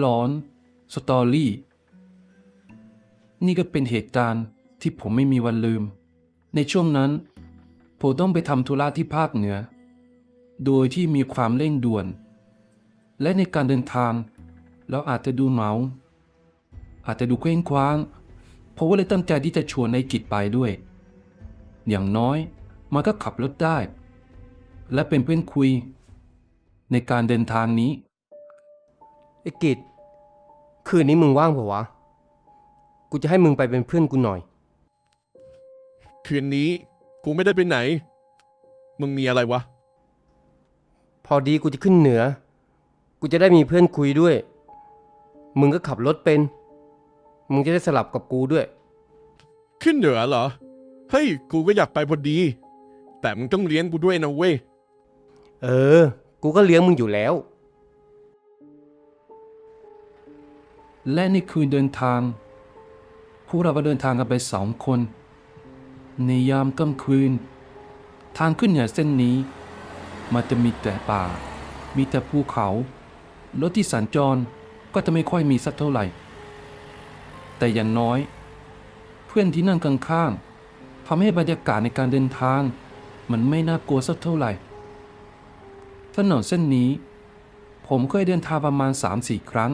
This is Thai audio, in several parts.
หลอนสตอรี่ นี่ก็เป็นเหตุการณ์ที่ผมไม่มีวันลืม ในช่วงนั้น ผมต้องไปทำธุระที่ภาคเหนือ โดยที่มีความเร่งด่วน และในการเดินทางเราอาจจะดูเหงาอาจจะดูเคว้งคว้างผมก็เลยตั้งใจที่จะชวนในกิจไปด้วย อย่างน้อยมันก็ขับรถได้ และเป็นเพื่อนคุย ในการเดินทางนี้ ไอ้กิจคืนนี้มึงว่างเปล่าวะ กูจะให้มึงไปเป็นเพื่อนกูหน่อย คืนนี้กูไม่ได้ไปไหน มึงมีอะไรวะ พอดีกูจะขึ้นเหนือ กูจะได้มีเพื่อนคุยด้วย มึงก็ขับรถเป็น มึงจะได้สลับกับกูด้วย ขึ้นเหนือเหรอ เฮ้ย กูก็อยากไปพอดี แต่มึงต้องเลี้ยงกูด้วยนะเว้ย เออ กูก็เลี้ยงมึงอยู่แล้ว และในคืนเดินทาง พวกเราก็เดินทางกันไปสองคน ในยามค่ำคืน ทางขึ้นเหนือเส้นนี้ มันจะมีแต่ป่า มีแต่ภูเขา รถที่สัญจรก็จะไม่ค่อยมีสักเท่าไหร่ แต่อย่างน้อย เพื่อนที่นั่งข้างๆทำให้บรรยากาศในการเดินทาง มันไม่น่ากลัวสักเท่าไหร่ ถนนเส้นนี้ ผมเคยเดินทางประมาณ3-4ครั้ง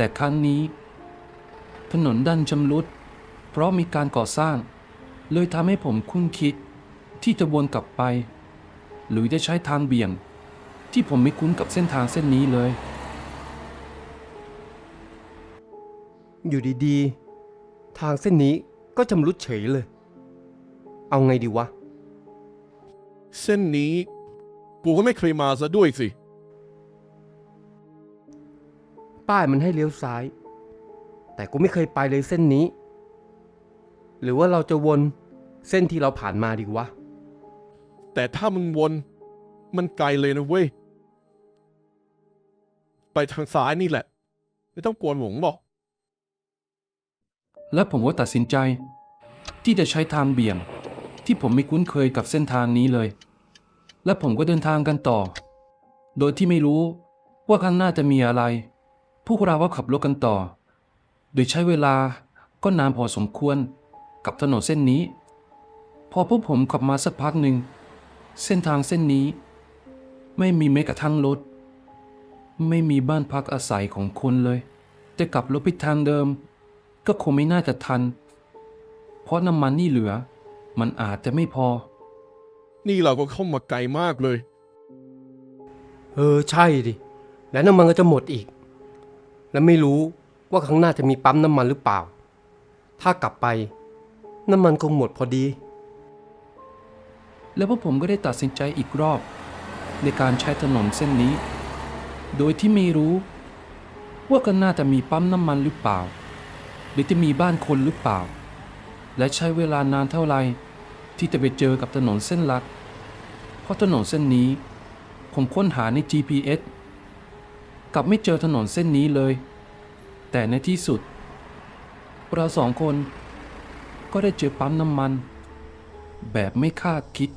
แต่ครั้งนี้ ถนนดันชำรุด เพราะมีการก่อสร้าง เลยทำให้ผมคุ้นคิดที่จะวนกลับไป หรือจะใช้ทางเบี่ยง ที่ผมไม่คุ้นกับเส้นทางเส้นนี้เลย อยู่ดีๆ ทางเส้นนี้ก็ชำรุดเฉยเลย เอาไงดีวะ เส้นนี้ กูก็ไม่เคยมาซะด้วยสิ ป้ายมันให้เลี้ยวซ้าย แต่กูไม่เคยไปเลยเส้นนี้ หรือว่าเราจะวนเส้นที่เราผ่านมาดีวะ แต่ถ้ามึงวนมันไกลเลยนะเว้ย ไปทางซ้ายนี่แหละ ไม่ต้องกวนหลงหรอก และผมก็ตัดสินใจ ที่จะใช้ทางเบี่ยง ที่ผมไม่คุ้นเคยกับเส้นทางนี้เลย และผมก็เดินทางกันต่อ โดยที่ไม่รู้ว่าข้างหน้าจะมีอะไร พวกเราก็ขับรถกันต่อ โดยใช้เวลาก็นานพอสมควรกับถนนเส้นนี้ พอพวกผมขับมาสักพักหนึ่ง เส้นทางเส้นนี้ ไม่มีแม้กระทั่งรถ ไม่มีบ้านพักอาศัยของคนเลย จะกลับรถไปทางเดิม ก็คงไม่น่าจะทัน เพราะน้ำมันนี่เหลือ มันอาจจะไม่พอ นี่เราก็เข้ามาไกลมากเลย เออใช่ดิ แล้วน้ำมันก็จะหมดอีก และไม่รู้ว่าข้างหน้าจะมีปั๊มน้ำมันหรือเปล่า ถ้ากลับไป น้ำมันคงหมดพอดี แล้วพวกผมก็ได้ตัดสินใจอีกรอบ ในการใช้ถนนเส้นนี้ โดยที่ไม่รู้ ว่ากันน่าจะมีปั๊มน้ำมันหรือเปล่า หรือจะมีบ้านคนหรือเปล่า และใช้เวลานานเท่าไหร่ที่จะไปเจอกับถนนเส้นหลัก เพราะถนนเส้นนี้ ผมค้นหาใน GPS กลับไม่เจอถนนเส้นนี้เลย แต่ในที่สุด เราสองคนก็ได้เจอปั๊มน้ำมัน แบบไม่คาดคิด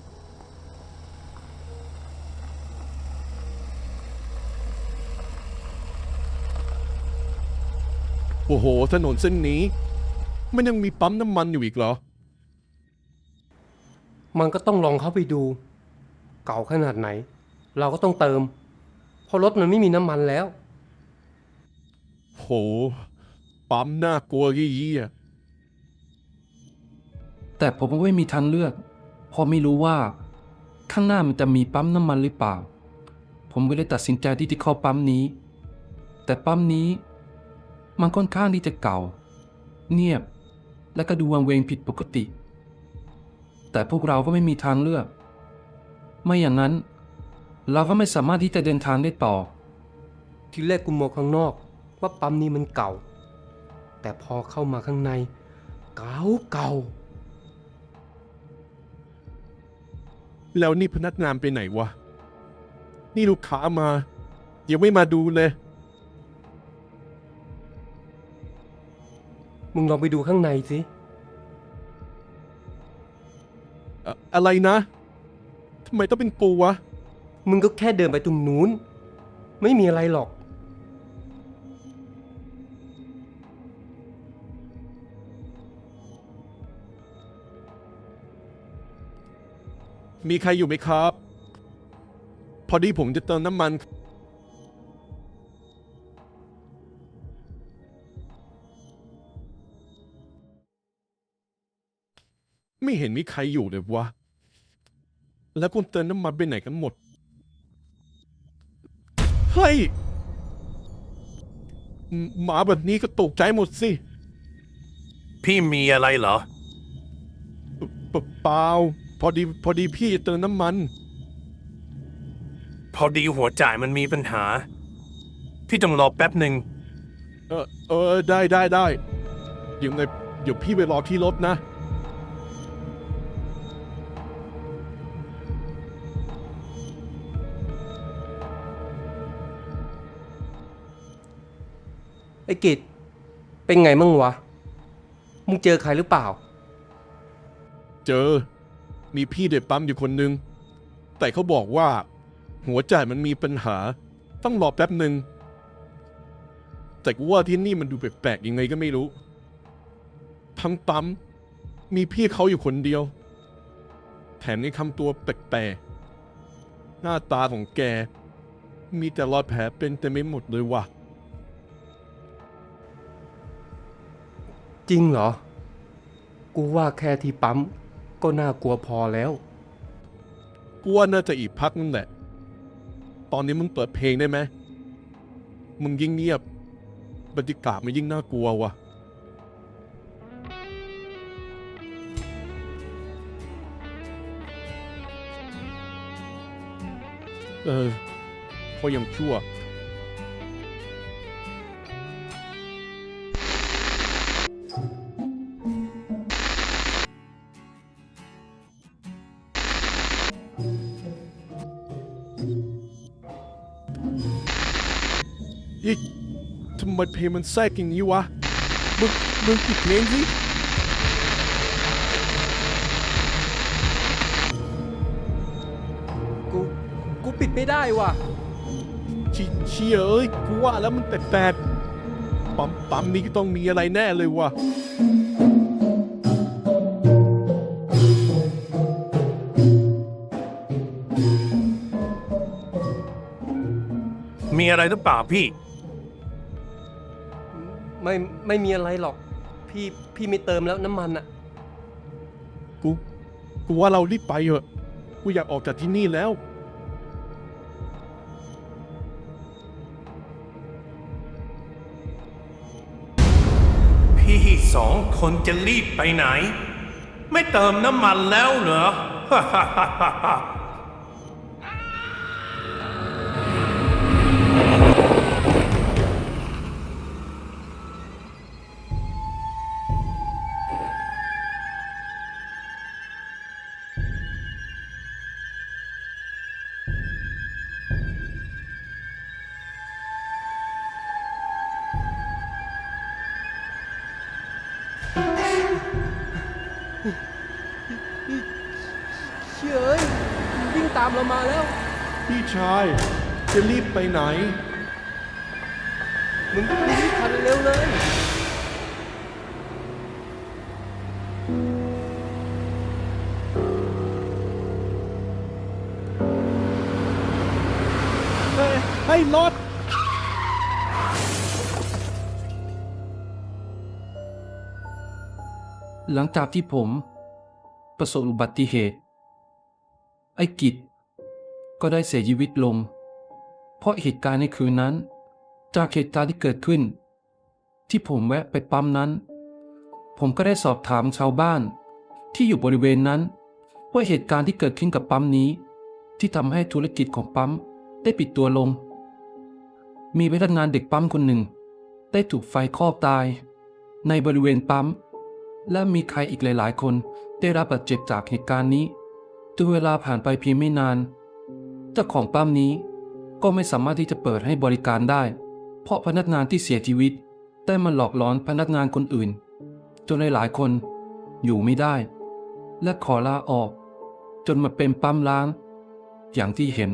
โอ้โห ถนนเส้นนี้ มันยังมีปั๊มน้ำมันอยู่อีกเหรอ มันก็ต้องลองเข้าไปดู เก่าขนาดไหน เราก็ต้องเติมเพ ราะรถมันไม่มีน้ำมันแล้ว โห ปั๊มน่ากลัวยี่ยแต่ผมก็ไม่มีทางเลือกเพอไม่รู้ว่า ข้างหน้ามันจะมีปั๊มน้ำมันหรือเปล่า ผมก็เลยตัดสินใจที่จะเข้าปั๊มนี้ แต่ปั๊มนี้ มันค่อนข้างที่จะเก่า เงียบ และก็ดูวังเวงผิดปกติ แต่พวกเราก็ไม่มีทางเลือก ไม่อย่างนั้น เราก็ไม่สามารถที่จะเดินทางได้ต่อ ทีแรกกูมองข้างนอกว่าปั๊มนี้มันเก่า แต่พอเข้ามาข้างใน เก่าเก่าแล้วนี่พนักงานไปไหนวะ นี่ลูกค้ามา ยังไม่มาดูเลย มึงลองไปดูข้างในสิอะอะไรนะทำไมต้องเป็นปูวะ มึงก็แค่เดินไปตรงนู้น ไม่มีอะไรหรอก มีใครอยู่ไหมครับ พอดีผมจะเติมน้ำมัน ไม่เห็นมีใครอยู่เลยวะ แล้วคนเติมน้ำมันไปไหนกันหมด เฮ้ย หมาแบบนี้ก็ตกใจหมดสิ พี่มีอะไรเหรอ เปเปล่า พอดีพอดีพี่จะเติมน้ำมัน พอดีหัวจ่ายมันมีปัญหา พี่ต้องรอแป๊บหนึ่ง เออเออได้ได้ได้เดี๋ยวในเดี๋ยวพี่ไปรอที่รถนะ ไอ้กิจเป็นไงมั่งวะ มึงเจอใครหรือเปล่า เจอ มีพี่เด็กปั๊มอยู่คนนึง แต่เขาบอกว่า หัวใจมันมีปัญหา ต้องรอแป๊บหนึ่ง แต่กูว่าที่นี่มันดูแปลกๆยังไงก็ไม่รู้ ทั้งปั๊ม มีพี่เขาอยู่คนเดียว แถมยังทำตัวแปลกๆ หน้าตาของแก มีแต่รอยแผลเป็นเต็มไปหมดเลยว่ะ จริงเหรอ กูว่าแค่ที่ปั๊ม ก็น่ากลัวพอแล้ว กูว่าน่าจะอีกพักนึงแหละ ตอนนี้มึงเปิดเพลงได้ไหม มึงยิ่งเงียบบรรยากาศมันยิ่งน่ากลัวว่ะ เออพอยังชั่ว อีทำไมเพลงมันแทรกอย่างนี้วะ มึง มึงปิดเพลงสิกู กูปิดไม่ได้ว่ะ ชิเชียเอ้ยกูว่าแล้วมันแปลกๆปั๊มปั๊มนี้ต้องมีอะไรแน่เลยว่ะ อะไรหรือเปล่าพี่ ไม่ไม่มีอะไรหรอก พี่พี่ไม่เติมแล้วน้ำมันอะกู กูว่าเรารีบไปเถอะ กูอยากออกจากที่นี่แล้ว พี่สองคนจะรีบไปไหน ไม่เติมน้ำมันแล้วเหรอามเรามาแล้ว พี่ชาย จะรีบไปไหน มึงก็รีบทันเร็วเลยเฮ้ยให้รถหลังจากที่ผม ประสบอุบัติเหตุ ไอ้กิจ ก็ได้เสียชีวิตลง เพราะเหตุการณ์ในคืนนั้น จากเหตุการณ์ที่เกิดขึ้น ที่ผมแวะไปปั๊มนั้น ผมก็ได้สอบถามชาวบ้าน ที่อยู่บริเวณนั้น ว่าเหตุการณ์ที่เกิดขึ้นกับปั๊มนี้ ที่ทำให้ธุรกิจของปั๊มได้ปิดตัวลง มีพนักงานเด็กปั๊มคนหนึ่ง ได้ถูกไฟคลอกตาย ในบริเวณปั๊ม และมีใครอีกหลาย ๆ คนได้รับบาดเจ็บจากเหตุการณ์นี้ด้วเวลาผ่านไปเพียงไม่นาน เจ้าของปั๊มนี้ก็ไม่สามารถที่จะเปิดให้บริการได้ เพราะพนักงานที่เสียชีวิตได้มาหลอกหลอนพนักงานคนอื่น จนหลายๆคนอยู่ไม่ได้ และขอลาออก จนมาเป็นปั๊มล้าง อย่างที่เห็น